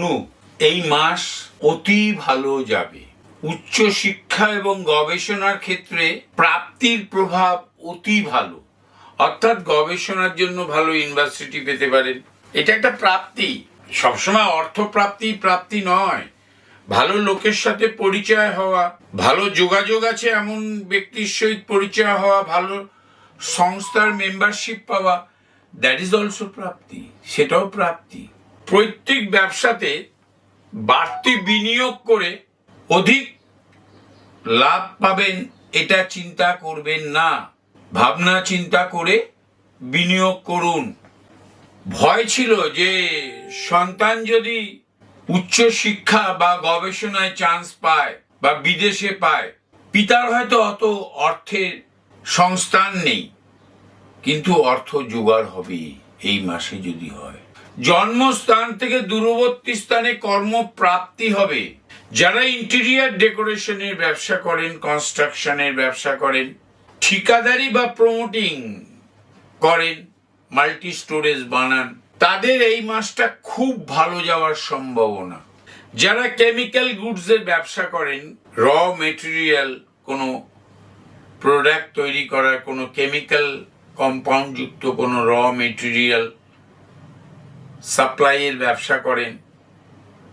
ধনু এই মাস অতি ভালো যাবে। উচ্চ শিক্ষা এবং গবেষণার ক্ষেত্রে প্রাপ্তির প্রভাব অতি ভালো। অর্থাৎ গবেষণার জন্য ভালো ইউনিভার্সিটি পেতে পারেন। এটা একটা প্রাপ্তি। সবসময় অর্থ প্রাপ্তি প্রাপ্তি নয়। ভালো লোকের সাথে পরিচয় হওয়া, ভালো যোগাযোগ আছে এমন ব্যক্তির সহিত পরিচয় হওয়া, ভালো সংস্থার মেম্বারশিপ পাওয়া দ্যাট ইজ অলসো প্রাপ্তি। সেটাও প্রাপ্তি। প্রত্যেক ব্যবসাতে বাড়তি বিনিয়োগ করে অধিক লাভ পাবেন, এটা চিন্তা করবেন না। ভাবনা চিন্তা করে বিনিয়োগ করুন। ভয় ছিল যে সন্তান যদি উচ্চ শিক্ষা বা গবেষণায় চান্স পায় বা বিদেশে পায়, পিতার হয়তো অত অর্থের সংস্থান নেই। কিন্তু অর্থ জোগাড় হবে এই মাসে যদি হয়। জন্মস্থান থেকে দূরবর্তী স্থানে কর্মপ্রাপ্তি হবে। যারা ইন্টেরিয়ার ডেকোরেশনের ব্যবসা করেন কনস্ট্রাকশনের ব্যবসা করেন, ঠিকাদারি বা প্রমোটিং করেন মাল্টি স্টোরেজ বানান, তাদের এই মাসটা খুব ভালো যাওয়ার সম্ভাবনা। যারা কেমিক্যাল গুডসের ব্যবসা করেন র মেটেরিয়াল কোনো প্রোডাক্ট তৈরি করার, কোনো কেমিক্যাল কম্পাউন্ড যুক্ত কোনো র মেটেরিয়াল সাপ্লাইয়ের ব্যবসা করেন,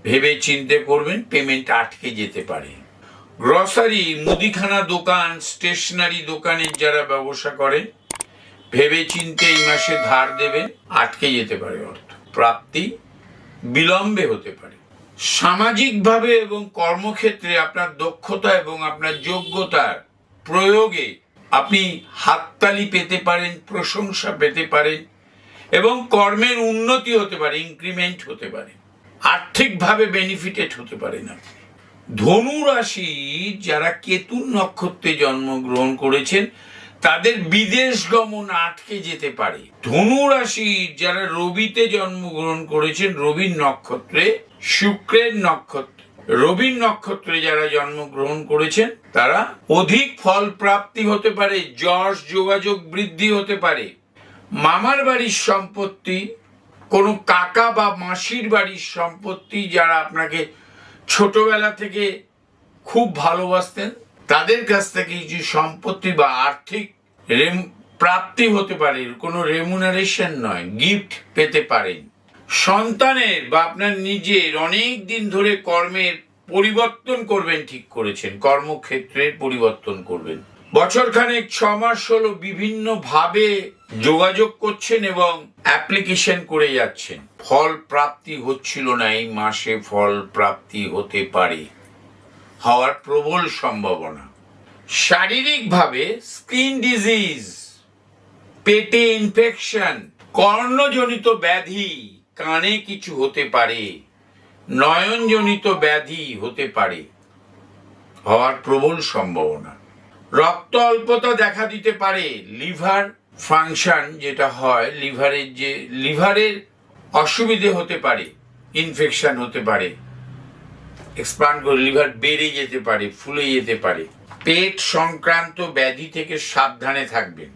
ভেবে চিন্তে করবেন পেমেন্ট আটকে যেতে পারে। গ্রসারি মুদিখানা দোকান স্টেশনারি দোকানের যারা ব্যবসা করেন, ভেবে চিনতে এই মাসে ধার দেবেন, আটকে যেতে পারে অর্থ। প্রাপ্তি বিলম্বে হতে পারে। সামাজিকভাবে এবং কর্মক্ষেত্রে আপনার দক্ষতা এবং আপনার যোগ্যতার প্রয়োগে আপনি হাততালি পেতে পারেন, প্রশংসা পেতে পারেন। এবং কর্মের উন্নতি হতে পারে ইনক্রিমেন্ট হতে পারে, আর্থিকভাবে বেনিফিটেড হতে পারেন আপনি ধনু রাশি যারা কেতুর নক্ষত্রে জন্মগ্রহণ করেছেন, তাদের বিদেশ গমন আটকে যেতে পারে। ধনু রাশি যারা রবিতে জন্মগ্রহণ করেছেন, রবির নক্ষত্রে, শুক্রের নক্ষত্র, রবির নক্ষত্রে যারা জন্মগ্রহণ করেছেন, তারা অধিক ফল প্রাপ্তি হতে পারে, যশ যোগাযোগ বৃদ্ধি হতে পারে। মামার বাড়ির সম্পত্তি, কোনো কাকা বা মাসির বাড়ির সম্পত্তি যারা আপনাকে ছোটবেলা থেকে খুব ভালোবাসতেন, তাদের কাছ থেকে কিছু সম্পত্তি বা আর্থিক রেম, প্রাপ্তি হতে পারে, কোনো রেমুনারেশন নয় গিফট পেতে পারেন। সন্তানের বা আপনার নিজের অনেক দিন ধরে কর্মের পরিবর্তন করবেন, ঠিক করেছেন, কর্মক্ষেত্রের পরিবর্তন করবেন। বছর খানেক ছ মাস হলো বিভিন্ন ভাবে যোগাযোগ করছেন এবং অ্যাপ্লিকেশন করে যাচ্ছেন। ফল প্রাপ্তি হচ্ছিল না, এই মাসে ফল প্রাপ্তি হতে পারে হওয়ার প্রবল সম্ভাবনা। শারীরিকভাবে স্কিন ডিজিজ, পেটে ইনফেকশন, কর্ণজনিত ব্যাধি কানে কিছু হতে পারে, নয়নজনিত ব্যাধি হতে পারে হওয়ার প্রবল সম্ভাবনা। রক্ত অল্পতা দেখা দিতে পারে লিভার ফাংশন যেটা হয়, লিভারের যে, লিভারের অসুবিধে হতে পারে ইনফেকশন হতে পারে এক্সপান্ড করে লিভার বেড়ে যেতে পারে, ফুলে যেতে পারে। পেট সংক্রান্ত ব্যাধি থেকে সাবধানে থাকবেন।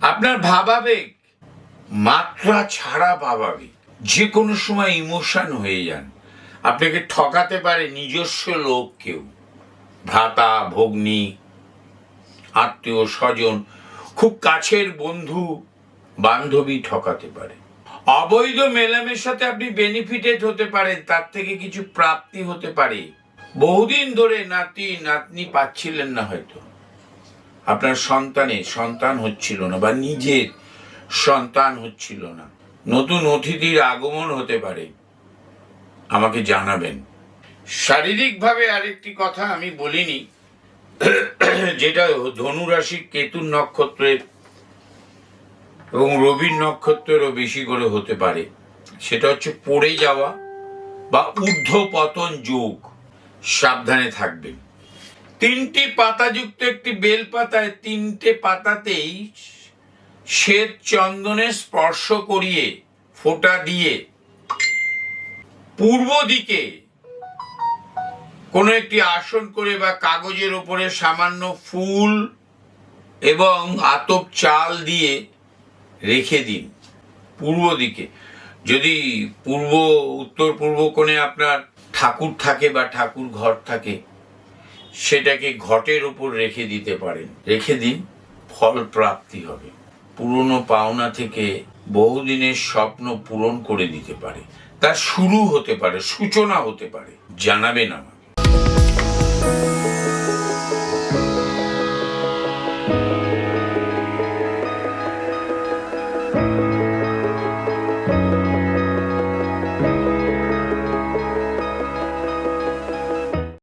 আপনার ভাবাবেগ, মাত্রা ছাড়া ভাবাবেগ যে কোনো সময় ইমোশন হয়ে যান। আপনাকে ঠকাতে পারে নিজস্ব লোক কেউ, ভ্রাতা, ভগ্নী আত্মীয় স্বজন খুব কাছের বন্ধু, বান্ধবী ঠকাতে পারে। অবৈধ মেলামেশাতে আপনি বেনিফিটেড হতে পারেন, তার থেকে কিছু প্রাপ্তি হতে পারে। বহুদিন ধরে নাতি, নাতনি পাচ্ছিলেন না হয়তো। আপনার সন্তানে সন্তান হচ্ছিল না বা নিজের সন্তান হচ্ছিল না। নতুন অতিথির আগমন হতে পারে। আমাকে জানাবেন। শারীরিকভাবে আরেকটি কথা আমি বলিনি। যেটা ধনুরাশি কেতুর নক্ষত্রের এবং রবির নক্ষত্রেরও বেশি করে হতে পারে। সেটা হচ্ছে পড়ে যাওয়া বা ঊর্ধ্ব পতন যোগ। সাবধানে থাকবেন। তিনটি পাতাযুক্ত একটি বেল পাতায় তিনটে পাতাতেই শ্বেত চন্দনে স্পর্শ করিয়ে, ফোঁটা দিয়ে পূর্ব দিকে কোনো একটি আসন করে বা কাগজের ওপরে সামান্য ফুল এবং আতপ চাল দিয়ে রেখে দিন পূর্ব দিকে। যদি পূর্ব, উত্তর পূর্ব কোণে আপনার ঠাকুর থাকে বা ঠাকুর ঘর থাকে, সেটাকে ঘটের উপর রেখে দিতে পারেন। রেখে দিন, ফল প্রাপ্তি হবে। পুরনো পাওনা থেকে বহুদিনের স্বপ্ন পূরণ করে দিতে পারে। তার শুরু হতে পারে, সূচনা হতে পারে। জানাবেন আমাকে